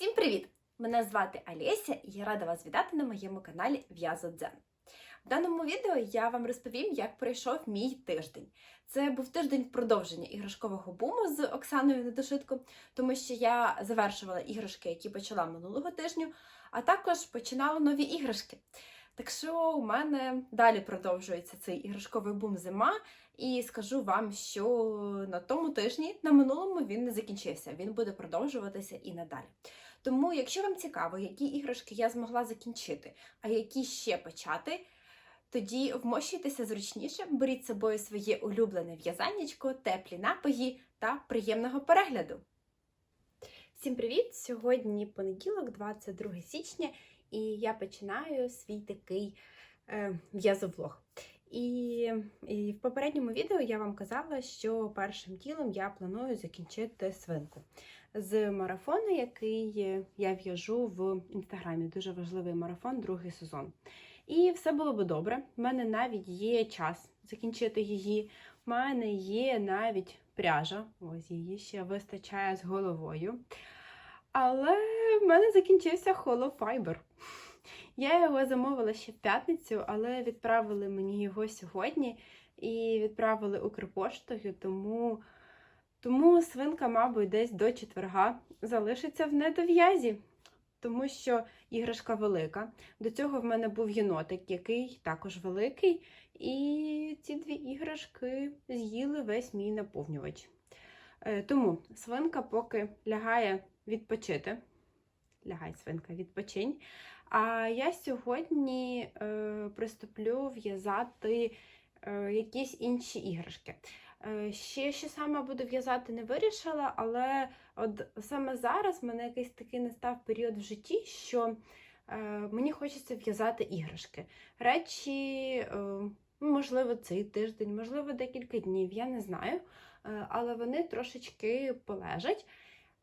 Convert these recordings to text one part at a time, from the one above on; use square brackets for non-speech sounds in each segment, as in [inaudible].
Всім привіт! Мене звати Олеся і я рада вас вітати на моєму каналі В'язодзен. В даному відео я вам розповім, як пройшов мій тиждень. Це був тиждень продовження іграшкового буму з Оксаною Недошитко, тому що я завершувала іграшки, які почала минулого тижню, а також починала нові іграшки. Так що у мене далі продовжується цей іграшковий бум зима, і скажу вам, що на тому тижні, на минулому, він не закінчився. Він буде продовжуватися і надалі. Тому, якщо вам цікаво, які іграшки я змогла закінчити, а які ще почати, тоді вмощуйтеся зручніше, беріть з собою своє улюблене в'язаннячко, теплі напої та приємного перегляду. Всім привіт! Сьогодні понеділок, 22 січня, і я починаю свій такий е, в'язовлог. І, і в попередньому відео я вам казала, що першим ділом я планую закінчити свинку з марафону, який я в'яжу в інстаграмі. Дуже важливий марафон, другий сезон. І все було би добре. У мене навіть є час закінчити її. У мене є навіть пряжа, ось її ще вистачає з головою. Але в мене закінчився холофайбер. Я його замовила ще в п'ятницю, але відправили мені його сьогодні і відправили Укрпоштою, тому, тому свинка, мабуть, десь до четверга залишиться в недов'язі, тому що іграшка велика. До цього в мене був єнотик, який також великий. І ці дві іграшки з'їли весь мій наповнювач. Е, Тому свинка поки лягає відпочити. Лягай, свинка, відпочинь. А я сьогодні е, приступлю в'язати е, якісь інші іграшки. Е, ще що саме буду в'язати, не вирішила, але от саме зараз в мене якийсь такий настав період в житті, що е, мені хочеться в'язати іграшки. Речі, е, можливо, цей тиждень, можливо, декілька днів, я не знаю. Е, але вони трошечки полежать.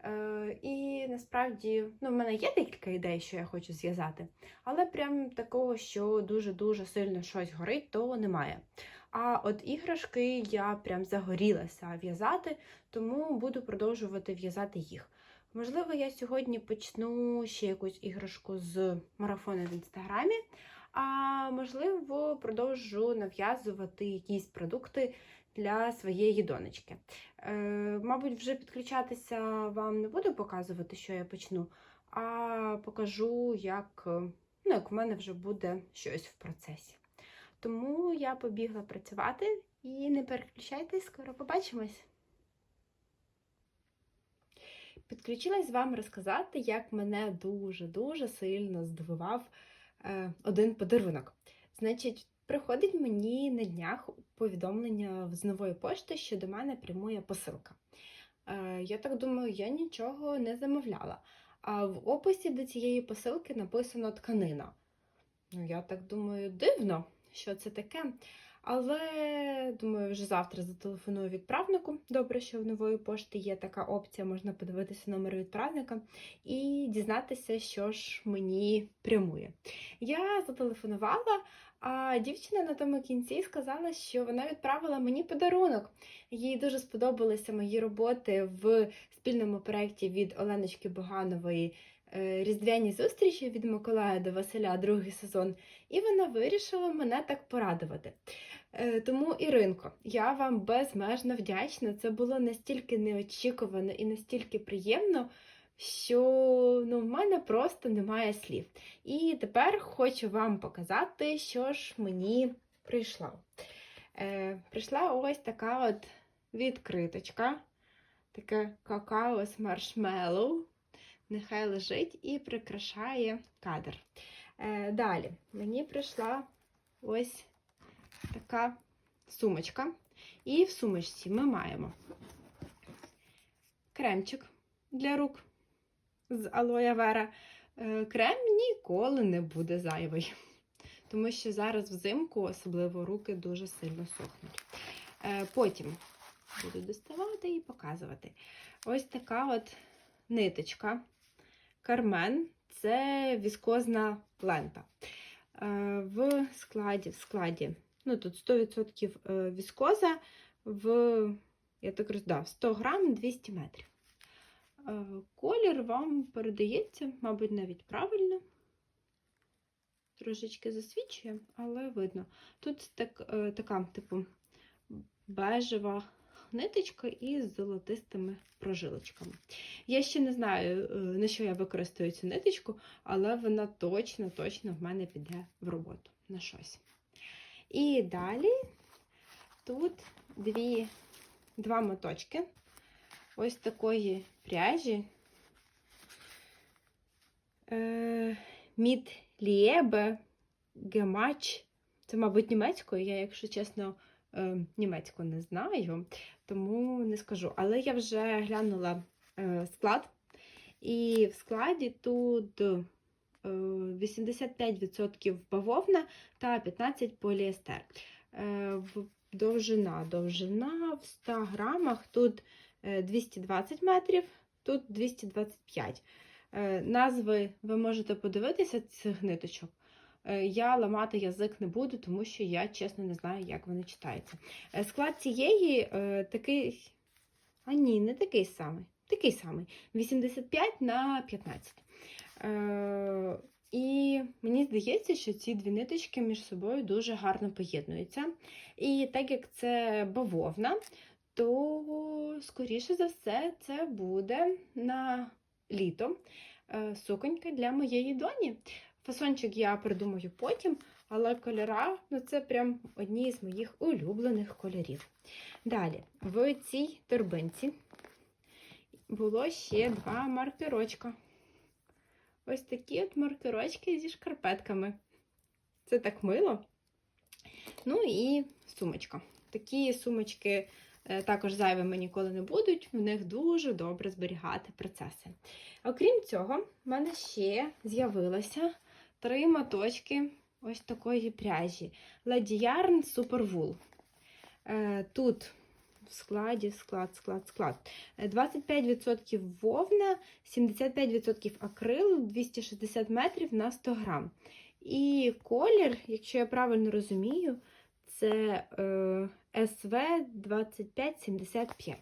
Е, І насправді ну, в мене є декілька ідей, що я хочу зв'язати, але прям такого, що дуже-дуже сильно щось горить, то немає. А от іграшки я прям загорілася в'язати, тому буду продовжувати в'язати їх. Можливо, я сьогодні почну ще якусь іграшку з марафону в інстаграмі, а можливо, продовжу нав'язувати якісь продукти для своєї донечки. Е, Мабуть, вже підключатися вам не буду показувати, що я почну, а покажу, як, ну, як в мене вже буде щось в процесі. Тому я побігла працювати і не переключайтесь, скоро побачимось. Підключилась з вами розказати, як мене дуже-дуже сильно здивував е, один подарунок. Значить, приходить мені на днях повідомлення з нової пошти, що до мене прямує посилка. Е, я так думаю, я нічого не замовляла. А в описі до цієї посилки написано тканина. Ну, я так думаю, дивно, що це таке. Але, думаю, вже завтра зателефоную відправнику. Добре, що в нової пошти є така опція, можна подивитися номер відправника і дізнатися, що ж мені прямує. Я зателефонувала, а дівчина на тому кінці сказала, що вона відправила мені подарунок. Їй дуже сподобалися мої роботи в спільному проєкті від Оленочки Боганової. Різдвяні зустрічі від Миколая до Василя, другий сезон, і вона вирішила мене так порадувати. Тому, Іринко, я вам безмежно вдячна. Це було настільки неочікувано і настільки приємно, що ну, в мене просто немає слів. І тепер хочу вам показати, що ж мені прийшло. Е, Прийшла ось така от відкриточка, таке какао з маршмеллоу. Нехай лежить і прикрашає кадр. Е, Далі мені прийшла ось така сумочка. І в сумочці ми маємо кремчик для рук з алоя вера. Е, Крем ніколи не буде зайвий, тому що зараз взимку, особливо руки, дуже сильно сохнуть. Е, Потім буду доставати і показувати. Ось така от ниточка. Кармен це віскозна лента. Е, В складі, в складі, ну тут 100% віскоза, в, я так роздав, 100 грам 200 метрів. Е, Колір вам передається, мабуть, навіть правильно. Трошечки засвічує, але видно. Тут так, е, така, типу, бежева ниточка із золотистими прожилочками. Я ще не знаю, е, на що я використаю цю ниточку, але вона точно, точно в мене піде в роботу на щось. І далі тут дві, два моточки ось такої пряжі. Е, Мід Ліебе Гемач. Це, мабуть, німецькою. Я, якщо чесно, е, німецьку не знаю, тому не скажу. Але я вже глянула е, склад, і в складі тут 85% бавовна та 15% поліестер. Е, Довжина, довжина в 100 грамах тут е, 220 метрів, тут 225. Е, Назви ви можете подивитися цих ниточок. Е, Я ламати язик не буду, тому що я чесно не знаю, як вони читаються. Е, Склад цієї е, такий. А ні, не такий самий. Такий самий. 85 на 15. Е, і мені здається, що ці дві ниточки між собою дуже гарно поєднуються. І так як це бавовна, то, скоріше за все, це буде на літо е, суконька для моєї доні. Фасончик я придумаю потім, але кольора ну це прям одні з моїх улюблених кольорів. Далі, в цій торбинці було ще два маркерочка. Ось такі от маркерочки зі шкарпетками. Це так мило. Ну і сумочка. Такі сумочки е, також зайвими ніколи не будуть, в них дуже добре зберігати процеси. Окрім цього, в мене ще з'явилося три моточки ось такої пряжі. Yarn Super. Е, Тут в складі, склад, склад, склад. Е, 25% вовна, 75% акрил, 260 метрів на 100 грам. І колір, якщо я правильно розумію, це е, СВ 2575.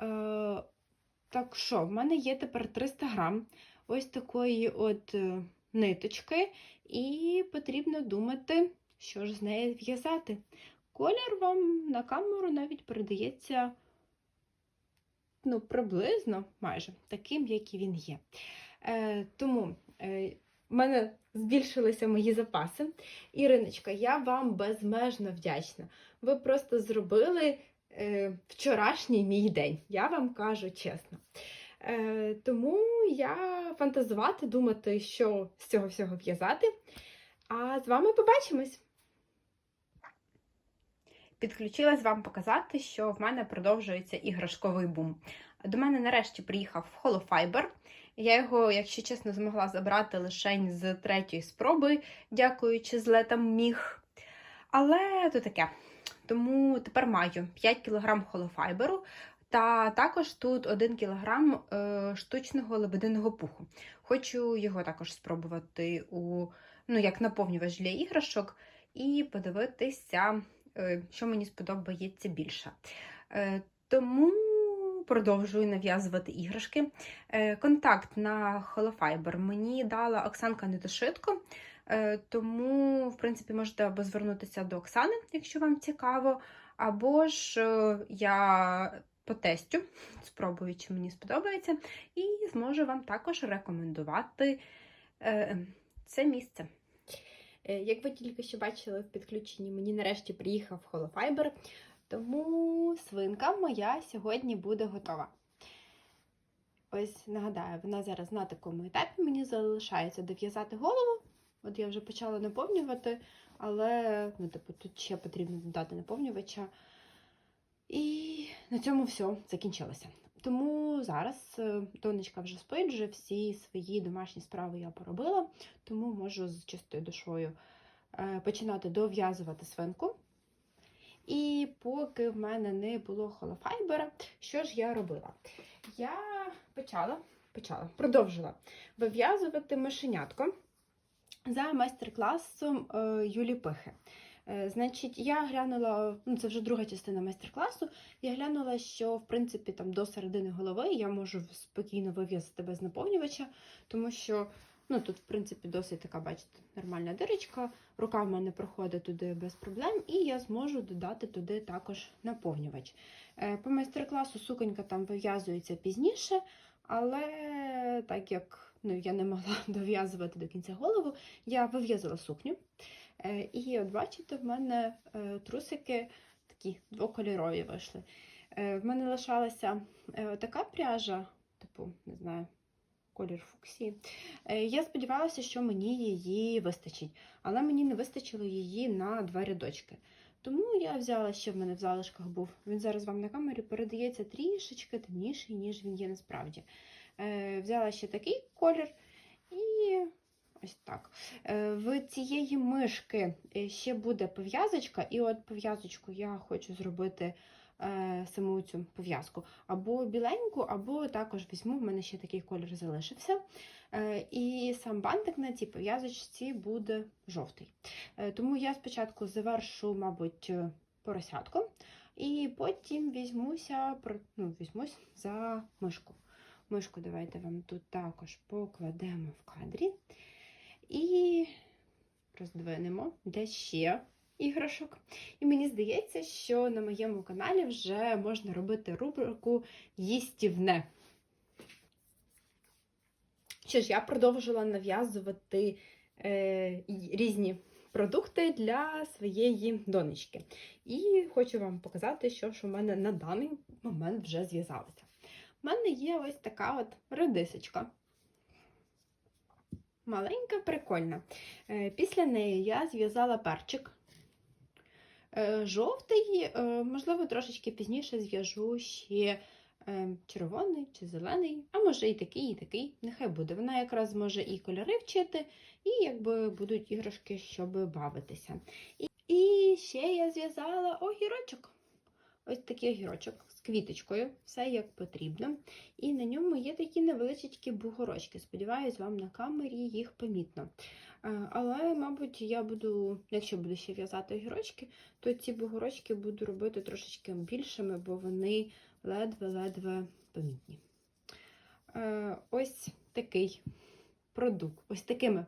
Е, так що, в мене є тепер 300 грам ось такої от е, ниточки, і потрібно думати, що ж з нею в'язати. Колір вам на камеру навіть передається ну, приблизно майже таким, як і він є. Е, тому е, в мене збільшилися мої запаси. Іриночка, я вам безмежно вдячна. Ви просто зробили е, вчорашній мій день, я вам кажу чесно. Е, тому я фантазувати, думати, що з цього всього в'язати. А з вами побачимось! Підключилась вам показати, що в мене продовжується іграшковий бум. До мене нарешті приїхав холофайбер. Я його, якщо чесно, змогла забрати лише з третьої спроби, дякуючи злетам міг. Але то таке. Тому тепер маю 5 кг холофайберу, та також тут 1 кг е, штучного лебединого пуху. Хочу його також спробувати у, ну, як наповнювач для іграшок, і подивитися, що мені сподобається більше. Е, тому продовжую нав'язувати іграшки. Е, Контакт на Холофайбер мені дала Оксанка Недошитко, е, тому, в принципі, можете або звернутися до Оксани, якщо вам цікаво, або ж е, я потестю, спробую, чи мені сподобається, і зможу вам також рекомендувати е, це місце. Е, Як ви тільки що бачили в підключенні, мені нарешті приїхав Холофайбер, тому свинка моя сьогодні буде готова. Ось нагадаю, вона зараз на такому етапі мені залишається дов'язати голову. От я вже почала наповнювати, але ну, типу, тут ще потрібно додати наповнювача. І на цьому все закінчилося. Тому зараз е, донечка вже спить, вже всі свої домашні справи я поробила, тому можу з чистою душою е, починати дов'язувати свинку. І поки в мене не було холофайбера, що ж я робила? Я почала, почала, продовжила вив'язувати мишенятко за майстер-класом е, Юлі Пихи. Е, Значить, я глянула, ну це вже друга частина майстер-класу. Я глянула, що в принципі там до середини голови я можу спокійно вив'язати без наповнювача, тому що ну тут, в принципі, досить така, бачите, нормальна дирочка. Рука в мене проходить туди без проблем, і я зможу додати туди також наповнювач. Е, По майстер-класу суконька там вив'язується пізніше, але так як ну, я не могла [laughs] дов'язувати до кінця голову, я вив'язала сукню. Е, І от бачите, в мене е, трусики такі двокольорові вийшли. Е, В мене лишалася така пряжа, типу, не знаю, колір фуксії. Я сподівалася, що мені її вистачить, але мені не вистачило її на два рядочки. Тому я взяла, що в мене в залишках був. Він зараз вам на камері передається трішечки темніший, ніж він є насправді. Взяла ще такий колір і ось так. Е, В цієї мишки е, ще буде пов'язочка, і от пов'язочку я хочу зробити е, саму цю пов'язку або біленьку, або також візьму, в мене ще такий колір залишився. І сам бантик на цій пов'язочці буде жовтий. Тому я спочатку завершу, мабуть, поросятком, і потім візьмуся, ну, візьмусь за мишку. Мишку давайте вам тут також покладемо в кадрі. І роздвинемо, де ще іграшок. І мені здається, що на моєму каналі вже можна робити рубрику їстівне. Що ж, я продовжила нав'язувати е, різні продукти для своєї донечки. І хочу вам показати, що ж у мене на даний момент вже зв'язалося. У мене є ось така от редисочка. Маленька, прикольна. Е, Після неї я зв'язала перчик. Е, Жовтий, е, можливо, трошечки пізніше зв'яжу ще червоний чи зелений, а може і такий, і такий. Нехай буде. Вона якраз зможе і кольори вчити, і якби будуть іграшки, щоб бавитися. І ще я зв'язала огірочок. Ось такий огірочок з квіточкою, все як потрібно. І на ньому є такі невеличкі бугорочки. Сподіваюсь, вам на камері їх помітно. Е, Але, мабуть, я буду, якщо буду ще в'язати огірочки, то ці бугорочки буду робити трошечки більшими, бо вони ледве-ледве помітні. Е, Ось такий продукт, ось такими.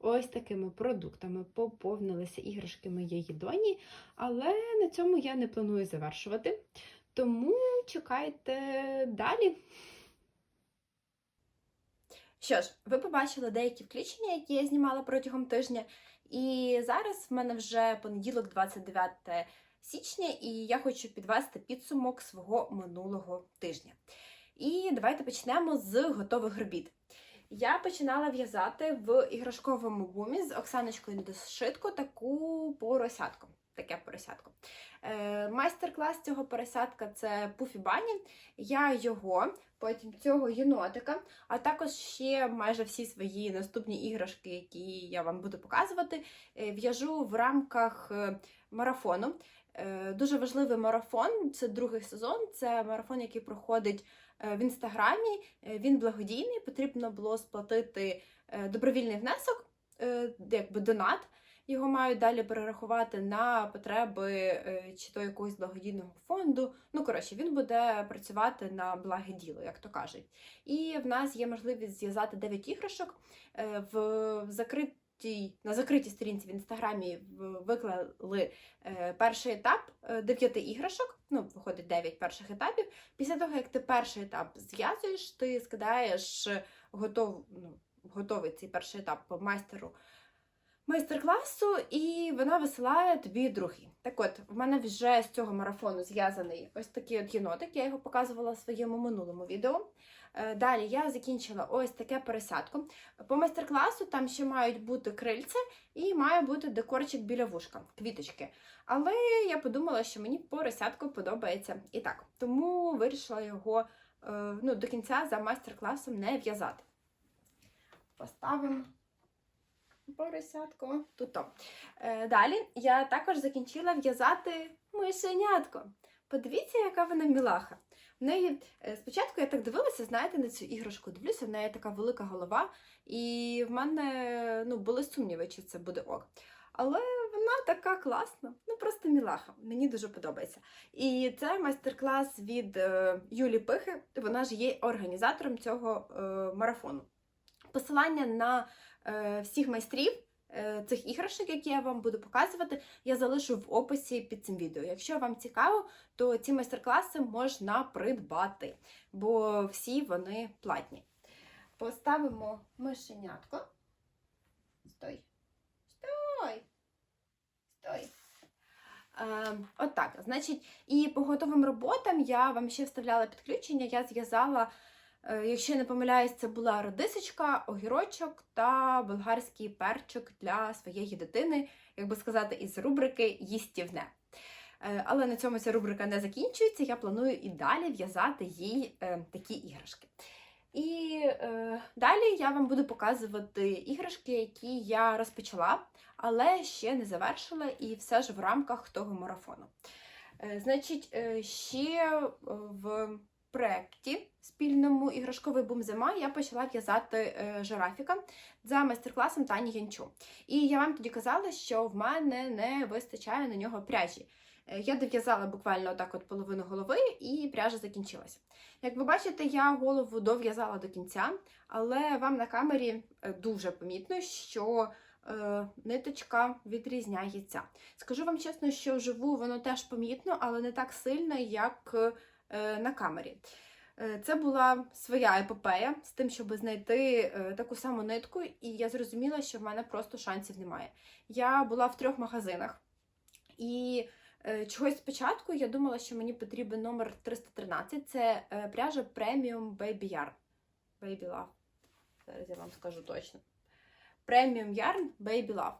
Ось такими продуктами поповнилися іграшки моєї доні, але на цьому я не планую завершувати. Тому чекайте далі. Що ж, ви побачили деякі включення, які я знімала протягом тижня. І зараз в мене вже понеділок, 29 січня, і я хочу підвести підсумок свого минулого тижня. І давайте почнемо з готових робіт. Я починала в'язати в іграшковому бумі з Оксаночкою Недошитко таку поросятку. Таке поросятко. Е, майстер-клас цього поросятка це Пуфі Бані. Я його, потім цього єнотика, а також ще майже всі свої наступні іграшки, які я вам буду показувати, е, в'яжу в рамках е, марафону. Е, Дуже важливий марафон, це другий сезон. Це марафон, який проходить в інстаграмі. Е, Він благодійний, потрібно було сплатити е, добровільний внесок, е, якби донат. Його мають далі перерахувати на потреби е, чи то якогось благодійного фонду. Ну, коротше, він буде працювати на благе діло, як то кажуть. І в нас є можливість зв'язати 9 іграшок е, в закритій, на закритій сторінці в інстаграмі виклали е, перший етап 9 іграшок. Ну, виходить 9 перших етапів. Після того, як ти перший етап зв'язуєш, ти скидаєш готов, ну, готовий цей перший етап по майстеру майстер-класу, і вона висилає тобі другий. Так от, в мене вже з цього марафону зв'язаний ось такий от єнотик, я його показувала в своєму минулому відео. Е, Далі я закінчила ось таке поросятко. По майстер-класу там ще мають бути крильця і має бути декорчик біля вушка, квіточки. Але я подумала, що мені поросятко подобається і так. Тому вирішила його е, ну, до кінця за майстер-класом не в'язати. Поставимо поросятко тут. то. Е, Далі я також закінчила в'язати мишенятко. Подивіться, яка вона мілаха. В неї е, спочатку я так дивилася, знаєте, на цю іграшку. Дивлюся, в неї така велика голова, і в мене ну, були сумніви, чи це буде ок. Але вона така класна, ну просто мілаха. Мені дуже подобається. І це майстер-клас від е, Юлі Пихи. Вона ж є організатором цього е, марафону. Посилання на всіх майстрів цих іграшок, які я вам буду показувати, я залишу в описі під цим відео. Якщо вам цікаво, то ці майстер-класи можна придбати, бо всі вони платні. Поставимо мишенятко. Стой. Стой. Стой. Е, Отак. Значить, і по готовим роботам я вам ще вставляла підключення. Я зв'язала, е, якщо я не помиляюсь, це була родисочка, огірочок та болгарський перчик для своєї дитини, як би сказати, із рубрики Їстівне. Е, Але на цьому ця рубрика не закінчується. Я планую і далі в'язати їй е, такі іграшки. І е, далі я вам буду показувати іграшки, які я розпочала, але ще не завершила, і все ж в рамках того марафону. Е, значить, е, ще е, в проєкті спільному іграшковий бум зима я почала в'язати е, жирафіка за майстер-класом Тані Янчу. І я вам тоді казала, що в мене не вистачає на нього пряжі. Е, Я дов'язала буквально отак от половину голови, і пряжа закінчилася. Як ви бачите, я голову дов'язала до кінця, але вам на камері е, дуже помітно, що е, ниточка відрізняється. Скажу вам чесно, що вживу воно теж помітно, але не так сильно, як на камері. Е, Це була своя епопея з тим, щоб знайти е, таку саму нитку, і я зрозуміла, що в мене просто шансів немає. Я була в трьох магазинах, і е, чогось спочатку я думала, що мені потрібен номер 313. Це е, пряжа Premium Baby Yarn. Baby Love. Зараз я вам скажу точно. Premium Yarn Baby Love.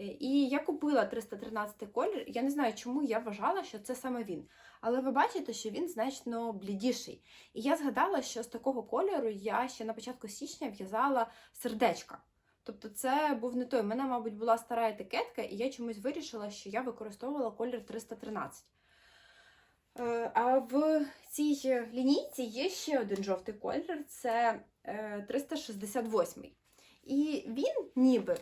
Е, І я купила 313 колір. Я не знаю, чому я вважала, що це саме він. Але ви бачите, що він значно блідіший. І я згадала, що з такого кольору я ще на початку січня в'язала сердечка. Тобто це був не той. У мене, мабуть, була стара етикетка, і я чомусь вирішила, що я використовувала колір 313. Е, А в цій лінійці є ще один жовтий колір це е, 368. І він ніби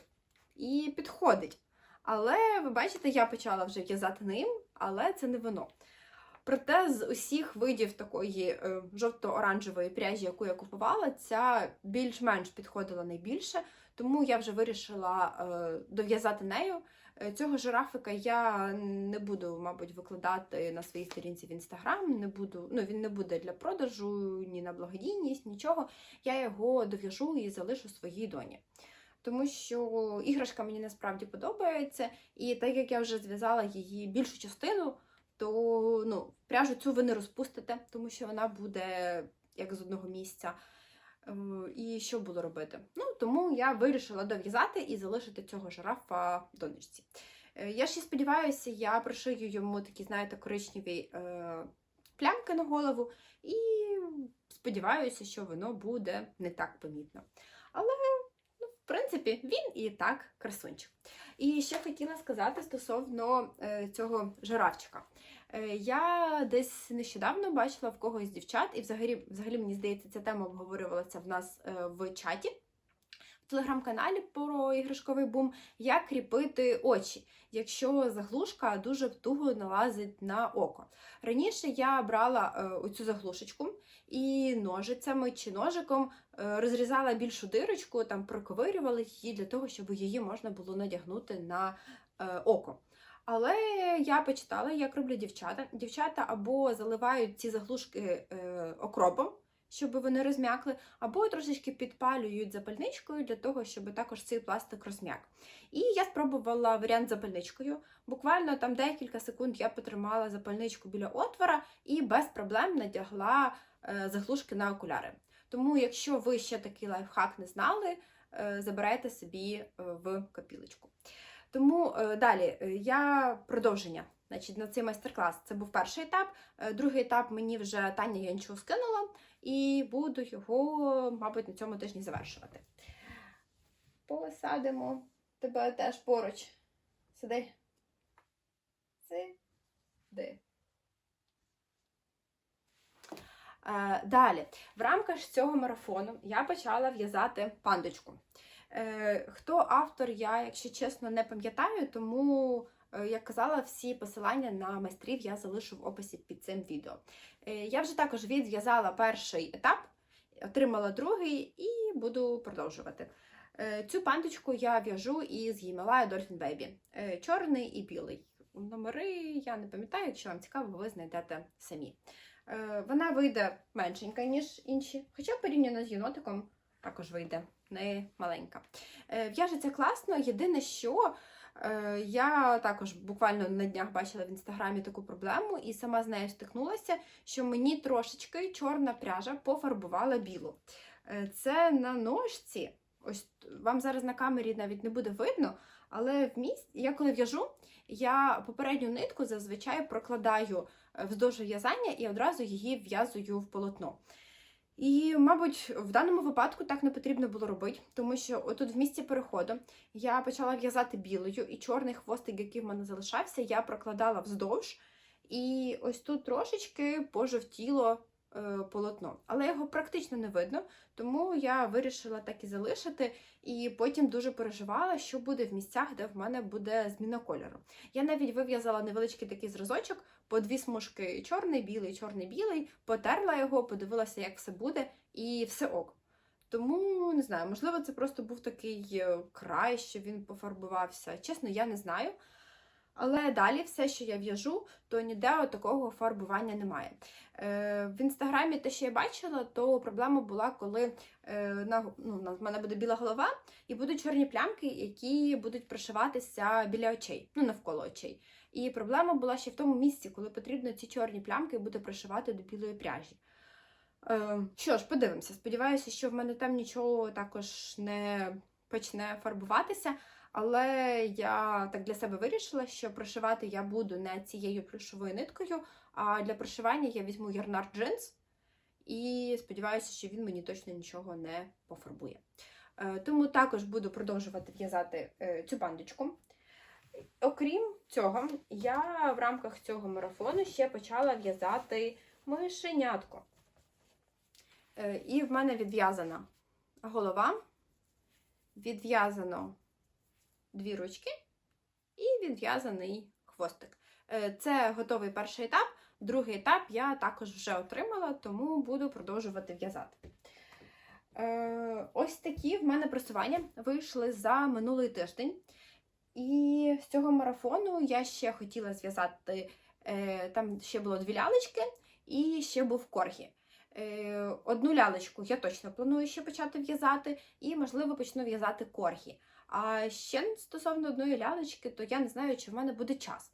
і підходить. Але ви бачите, я почала вже в'язати ним, але це не воно. Проте з усіх видів такої е, жовто-оранжевої пряжі, яку я купувала, ця більш-менш підходила найбільше, тому я вже вирішила е, дов'язати нею. Е, Цього жирафика я не буду, мабуть, викладати на своїй сторінці в інстаграм. Не буду, ну він не буде для продажу, ні на благодійність, нічого. Я його дов'яжу і залишу своїй доні. Тому що іграшка мені насправді подобається, і так як я вже зв'язала її більшу частину, то ну, пряжу цю ви не розпустите, тому що вона буде як з одного місця. Е, І що було робити? Ну, тому я вирішила дов'язати і залишити цього жирафа донечці. Е, Я ще сподіваюся, я пришию йому такі, знаєте, коричневі е, плямки на голову, і сподіваюся, що воно буде не так помітно. Але, ну, в принципі, він і так красунчик. І ще хотіла сказати стосовно е, цього жирафчика. Е, Я десь нещодавно бачила в когось з дівчат, і взагалі, взагалі мені здається, ця тема обговорювалася в нас е, в чаті телеграм-каналі про іграшковий бум, як кріпити очі, якщо заглушка дуже туго налазить на око. Раніше я брала е, оцю заглушечку і ножицями чи ножиком розрізала більшу дирочку, там проковирювала її для того, щоб її можна було надягнути на око. Але я почитала, як роблять дівчата. Дівчата або заливають ці заглушки е, окропом, щоб вони розм'якли, або трошечки підпалюють запальничкою для того, щоб також цей пластик розм'як. І я спробувала варіант запальничкою. Буквально там декілька секунд я потримала запальничку біля отвора і без проблем надягла е, заглушки на окуляри. Тому, якщо ви ще такий лайфхак не знали, е, забирайте собі е, в копілочку. Тому е, далі е, я продовження. Значить, на цей майстер-клас це був перший етап. Е, Другий етап мені вже Таня Янчу скинула, і буду його, мабуть, на цьому тижні завершувати. Посадимо тебе теж поруч. Сиди. Сиди. Далі, в рамках цього марафону я почала в'язати пандочку. Е, Хто автор, я, якщо чесно, не пам'ятаю, тому, е, як казала, всі посилання на майстрів я залишу в описі під цим відео. Е, Я вже також відв'язала перший етап, отримала другий і буду продовжувати. Цю пандочку я в'яжу із Himalaya Dolphin Baby. Чорний і білий. Номери я не пам'ятаю, якщо вам цікаво, ви знайдете самі. Вона вийде меншенька, ніж інші, хоча порівняно з єнотиком також вийде не маленька. Е, В'яжеться класно. Єдине, що е, я також буквально на днях бачила в інстаграмі таку проблему і сама з нею стикнулася, що мені трошечки чорна пряжа пофарбувала білу. Е, Це на ножці. Ось вам зараз на камері навіть не буде видно, але в місці, я коли в'яжу, я попередню нитку зазвичай прокладаю вздовж в'язання і одразу її в'язую в полотно. І, мабуть, в даному випадку так не потрібно було робити, тому що отут в місці переходу я почала в'язати білою, і чорний хвостик, який в мене залишався, я прокладала вздовж. І ось тут трошечки пожовтіло полотно. Але його практично не видно, тому я вирішила так і залишити, і потім дуже переживала, що буде в місцях, де в мене буде зміна кольору. Я навіть вив'язала невеличкий такий зразочок, по дві смужки чорний, білий, чорний, білий, потерла його, подивилася, як все буде, і все ок. Тому не знаю, можливо, це просто був такий е, край, що він пофарбувався. Чесно, я не знаю. Але далі все, що я в'яжу, то ніде такого фарбування немає. Е, в інстаграмі те, що я бачила, то проблема була, коли е, на, ну, в мене буде біла голова, і будуть чорні плямки, які будуть пришиватися біля очей, ну навколо очей. І проблема була ще в тому місці, коли потрібно ці чорні плямки буде пришивати до білої пряжі. Е, що ж, подивимося. Сподіваюся, що в мене там нічого також не почне фарбуватися. Але я так для себе вирішила, що прошивати я буду не цією плюшовою ниткою, а для прошивання я візьму ярнар джинс і сподіваюся, що він мені точно нічого не пофарбує. Е, Тому також буду продовжувати в'язати е, цю бандочку. Окрім цього, я в рамках цього марафону ще почала в'язати мишенятко. Е, І в мене відв'язана голова, відв'язано дві ручки і відв'язаний хвостик. Е, Це готовий перший етап. Другий етап я також вже отримала, тому буду продовжувати в'язати. Е, Ось такі в мене просування вийшли за минулий тиждень. І з цього марафону я ще хотіла зв'язати, е, там ще було дві лялечки, і ще був коргі. Одну лялечку я точно планую ще почати в'язати, і, можливо, почну в'язати коргі. А ще стосовно одної лялечки, то я не знаю, чи в мене буде час.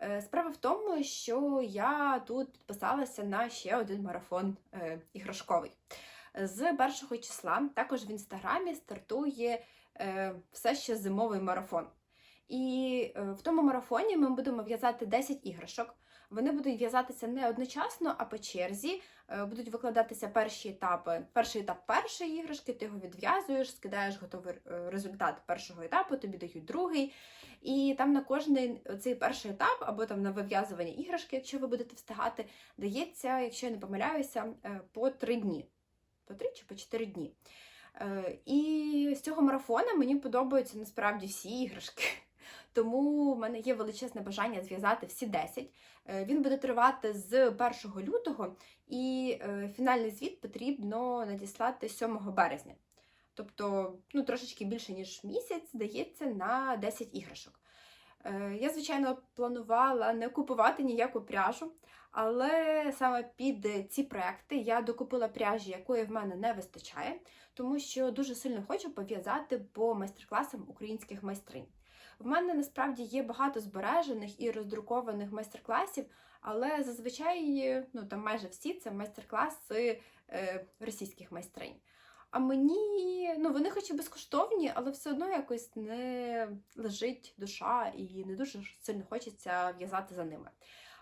Е, Справа в тому, що я тут підписалася на ще один марафон е, іграшковий. З першого числа також в інстаграмі стартує е, все ще зимовий марафон. І в тому марафоні ми будемо в'язати 10 іграшок. Вони будуть в'язатися не одночасно, а по черзі. Е, Будуть викладатися перші етапи. Перший етап першої іграшки, ти його відв'язуєш, скидаєш готовий е, результат першого етапу, тобі дають другий. І там на кожний цей перший етап, або там на вив'язування іграшки, якщо ви будете встигати, дається, якщо я не помиляюся, е, по три дні. По три чи по чотири дні. І з цього марафону мені подобаються насправді всі іграшки. Тому в мене є величезне бажання зв'язати всі 10. Е, Він буде тривати з 1 лютого, і е, фінальний звіт потрібно надіслати 7 березня. Тобто, ну, трошечки більше, ніж місяць, здається, на 10 іграшок. Е, Я, звичайно, планувала не купувати ніяку пряжу, але саме під ці проекти я докупила пряжі, якої в мене не вистачає, тому що дуже сильно хочу пов'язати по майстер-класам українських майстринь. В мене насправді є багато збережених і роздрукованих майстер-класів, але зазвичай ну, там майже всі це майстер-класи е, російських майстринь. А мені, ну вони хоч і безкоштовні, але все одно якось не лежить душа і не дуже сильно хочеться в'язати за ними.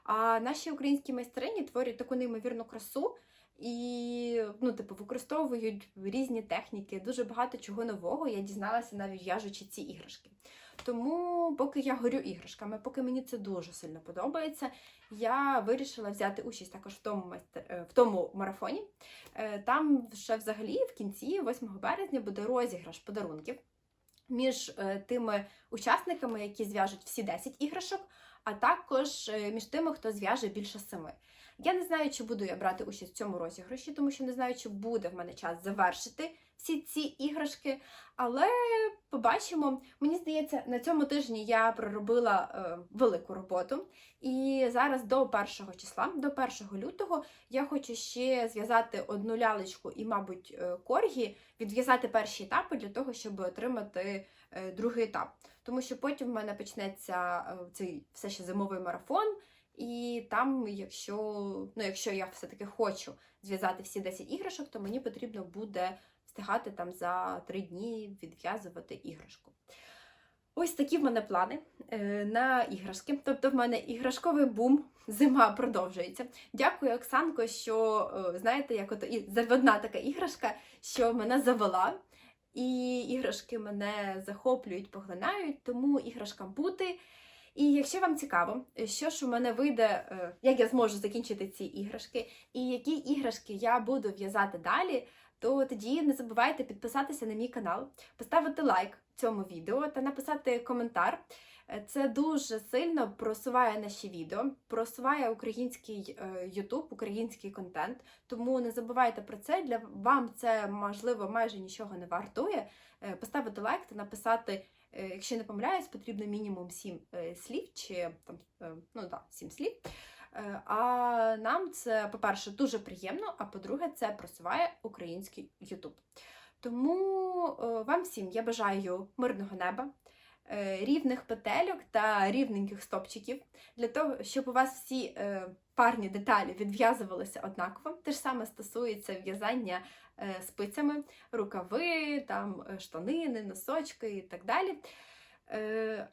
А наші українські майстрині творять таку неймовірну красу і ну, типу, використовують різні техніки, дуже багато чого нового я дізналася навіть в'яжучи ці іграшки. Тому, поки я горю іграшками, поки мені це дуже сильно подобається, я вирішила взяти участь також в тому майстер... е, в тому марафоні. Е, Там ще взагалі в кінці, 8 березня, буде розіграш подарунків між е, тими учасниками, які зв'яжуть всі 10 іграшок, а також між тими, хто зв'яже більше семи. Я не знаю, чи буду я брати участь в цьому розіграші, тому що не знаю, чи буде в мене час завершити всі ці іграшки. Але побачимо. Мені здається, на цьому тижні я проробила е, велику роботу. І зараз до 1 числа, до 1 лютого, я хочу ще зв'язати одну лялечку і, мабуть, е, коргі, відв'язати перші етапи для того, щоб отримати е, другий етап. Тому що потім в мене почнеться е, цей все ще зимовий марафон. І там, якщо, ну, якщо я все-таки хочу зв'язати всі 10 іграшок, то мені потрібно буде встигати там за 3 дні відв'язувати іграшку. Ось такі в мене плани е, на іграшки. Тобто, в мене іграшковий бум, зима продовжується. Дякую, Оксанко, що е, знаєте, як ото заводна така іграшка, що мене завела. І іграшки мене захоплюють, поглинають, тому іграшкам бути. І якщо вам цікаво, що ж у мене вийде, е, як я зможу закінчити ці іграшки, і які іграшки я буду в'язати далі, то тоді не забувайте підписатися на мій канал, поставити лайк цьому відео та написати коментар. Е, Це дуже сильно просуває наші відео, просуває український е, YouTube, український контент. Тому не забувайте про це. Для вам це можливо майже нічого не вартує. Е, Поставити лайк та написати. Якщо не помиляюсь, потрібно мінімум 7 слів, чи там, ну да, 7 слів. Е, А нам це, по-перше, дуже приємно, а по-друге, це просуває український YouTube. Тому е, вам всім я бажаю мирного неба, е, рівних петельок та рівненьких стопчиків, для того, щоб у вас всі парні деталі відв'язувалися однаково. Те ж саме стосується в'язання спицями, рукави, там, штанини, носочки і так далі.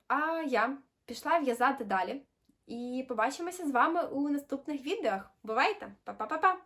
А я пішла в'язати далі. І побачимося з вами у наступних відео. Бувайте! Па-па-па-па!